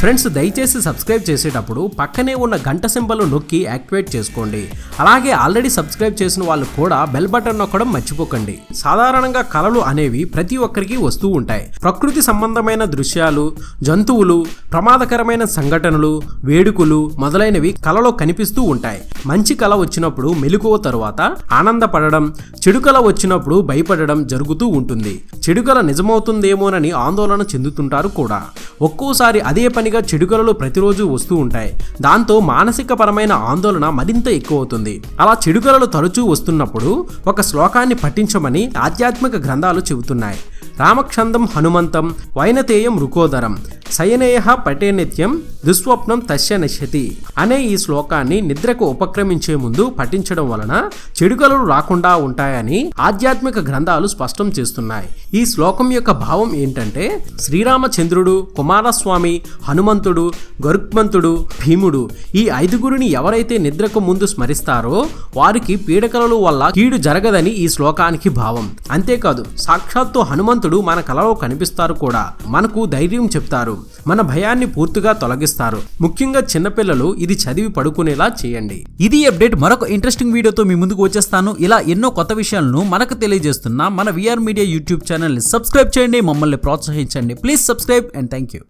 Friends దయచేసి subscribe చేసేటప్పుడు పక్కనే ఉన్న గంట సింబల్ నొక్కి యాక్టివేట్ చేసుకోండి. అలాగే ఆల్రెడీ సబ్స్క్రైబ్ చేసిన వాళ్ళు కూడా బెల్ బటన్ నొక్కడం మర్చిపోకండి. సాధారణంగా కళలు అనేవి ప్రతి ఒక్కరికి వస్తూ ఉంటాయి. ప్రకృతి సంబంధమైన దృశ్యాలు జంతువులు ప్రమాదకరమైన సంఘటనలు వేడుకలు మొదలైనవి కళలో కనిపిస్తూ ఉంటాయి. మంచి కళ వచ్చినప్పుడు మెలకువ తరువాత ఆనందపడడం చెడు కళ వచ్చినప్పుడు భయపడడం జరుగుతూ ఉంటుంది. చెడు కళ నిజమవుతుందేమోనని ఆందోళన చెందుతుంటారు కూడా. ఒక్కోసారి అదే పనిగా చెడు కళలు ప్రతిరోజు వస్తూ ఉంటాయి. దాంతో మానసిక పరమైన ఆందోళన మరింత ఎక్కువ అవుతుంది అలా చెడు కళలు తరచూ వస్తున్నప్పుడు ఒక శ్లోకాన్ని పఠించమని ఆధ్యాత్మిక గ్రంథాలు చెబుతున్నాయి. రామక్షందం హనుమంతం వైనతేయం రుకోదరం. శయనేయ పటే నిత్యం దుస్వప్నం తస్య నశ్యతి అనే ఈ శ్లోకాన్ని నిద్రకు ఉపక్రమించే ముందు పఠించడం వలన చెడుకలు రాకుండా ఉంటాయని ఆధ్యాత్మిక గ్రంథాలు స్పష్టం చేస్తున్నాయి. ఈ శ్లోకం యొక్క భావం ఏంటంటే శ్రీరామచంద్రుడు కుమారస్వామి హనుమంతుడు గరుక్మంతుడు భీముడు ఈ ఐదుగురిని ఎవరైతే నిద్రకు ముందు స్మరిస్తారో వారికి పీడకలలు వల్ల కీడు జరగదని ఈ శ్లోకానికి భావం. అంతేకాదు సాక్షాత్తు హనుమంతుడు మన కలలో కనిపిస్తారు కూడా. మనకు ధైర్యం చెప్తారు. మన భయాన్ని పూర్తిగా తొలగిస్తారు. ముఖ్యంగా చిన్నపిల్లలు ఇది చదివి పడుకునేలా చేయండి. ఇది అప్డేట్ మరొక ఇంట్రెస్టింగ్ వీడియోతో మీ ముందుకు వచ్చేస్తాను. ఇలా ఎన్నో కొత్త విషయాలను మనకు తెలియజేస్తున్న మన విఆర్ మీడియా యూట్యూబ్ ఛానల్ని సబ్స్క్రైబ్ చేయండి. మమ్మల్ని ప్రోత్సహించండి. Please subscribe and thank you